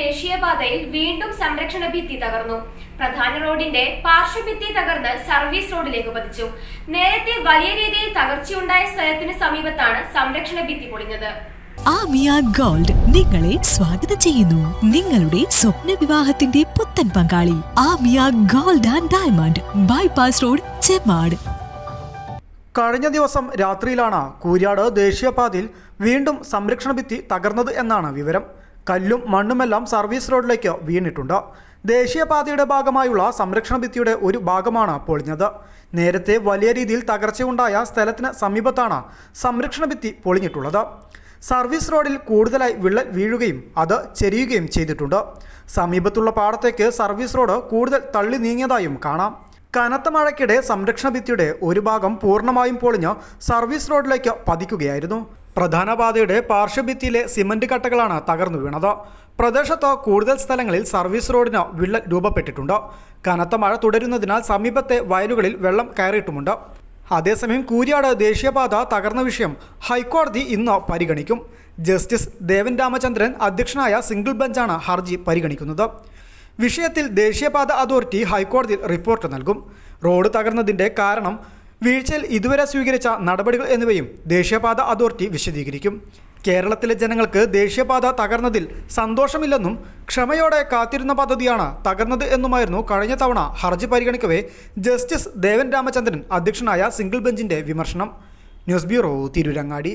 ദേശീയപാതയിൽ വീണ്ടും സംരക്ഷണ ഭിത്തി തകർന്നു. പ്രധാന റോഡിന്റെ പാർശ്വഭിത്തി തകർന്ന് സർവീസ് റോഡിലേക്ക് പതിച്ചു. നേരത്തെ വലിയ രീതിയിൽ തകർച്ചയുണ്ടായ സ്ഥലത്തിന് സമീപത്താണ് സംരക്ഷണ ഭിത്തി പൊളിഞ്ഞത്. ആമിയ ഗോൾഡ് നിങ്ങളെ സ്വാഗതം ചെയ്യുന്നു. നിങ്ങളുടെ സ്വപ്ന വിവാഹത്തിന്റെ പുത്തൻ പങ്കാളി Amiya gold and diamond bypass road Chemmad കഴിഞ്ഞ ദിവസം രാത്രിയിലാണ് കൂര്യാട് ദേശീയപാതയിൽ വീണ്ടും സംരക്ഷണ ഭിത്തി തകർന്നത് എന്നാണ് വിവരം. കല്ലും മണ്ണുമെല്ലാം സർവീസ് റോഡിലേക്ക് വീണിട്ടുണ്ട്. ദേശീയപാതയുടെ ഭാഗമായുള്ള സംരക്ഷണ ഭിത്തിയുടെ ഒരു ഭാഗമാണ് പൊളിഞ്ഞത്. നേരത്തെ വലിയ രീതിയിൽ തകർച്ചയുണ്ടായ സ്ഥലത്തിന് സമീപത്താണ് സംരക്ഷണ ഭിത്തി പൊളിഞ്ഞിട്ടുള്ളത്. സർവീസ് റോഡിൽ കൂടുതലായി വിള്ളൽ വീഴുകയും അത് ചെരിയുകയും ചെയ്തിട്ടുണ്ട്. സമീപത്തുള്ള പാടത്തേക്ക് സർവീസ് റോഡ് കൂടുതൽ തള്ളി നീങ്ങിയതായും കാണാം. കനത്ത മഴയ്ക്കിടെ സംരക്ഷണ ഭിത്തിയുടെ ഒരു ഭാഗം പൂർണമായും പൊളിഞ്ഞ് സർവീസ് റോഡിലേക്ക് പതിക്കുകയായിരുന്നു. പ്രധാന പാതയുടെ പാർശ്വഭിത്തിയിലെ സിമന്റ് കട്ടകളാണ് തകർന്നു വീണത്. പ്രദേശത്ത് കൂടുതൽ സ്ഥലങ്ങളിൽ സർവീസ് റോഡിന് വിള്ളൽ രൂപപ്പെട്ടിട്ടുണ്ട്. കനത്ത മഴ തുടരുന്നതിനാൽ സമീപത്തെ വയലുകളിൽ വെള്ളം കയറിയിട്ടുമുണ്ട്. അതേസമയം കൂരിയാട് ദേശീയപാത തകർന്ന വിഷയം ഹൈക്കോടതി ഇന്ന് പരിഗണിക്കും. ജസ്റ്റിസ് ദേവൻ രാമചന്ദ്രൻ അധ്യക്ഷനായ സിംഗിൾ ബെഞ്ചാണ് ഹർജി പരിഗണിക്കുന്നത്. വിഷയത്തിൽ ദേശീയപാത അതോറിറ്റി ഹൈക്കോടതിയിൽ റിപ്പോർട്ട് നൽകും. റോഡ് തകർന്നതിന്റെ കാരണം വീഴ്ചയിൽ ഇതുവരെ സ്വീകരിച്ച നടപടികൾ എന്നിവയും ദേശീയപാത അതോറിറ്റി വിശദീകരിക്കും. കേരളത്തിലെ ജനങ്ങൾക്ക് ദേശീയപാത തകർന്നതിൽ സന്തോഷമില്ലെന്നും ക്ഷമയോടെ കാത്തിരുന്ന പദ്ധതിയാണ് തകർന്നത് എന്നുമായിരുന്നു കഴിഞ്ഞ തവണ ഹർജി പരിഗണിക്കവേ ജസ്റ്റിസ് ദേവൻ രാമചന്ദ്രൻ അധ്യക്ഷനായ സിംഗിൾ ബെഞ്ചിന്റെ വിമർശനം. News bureau Tirurangadi.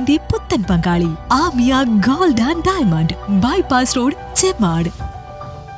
വിവാഹത്തിന്റെ പുത്തൻ പങ്കാളി Amiya gold and diamond. Bypass road Chemmad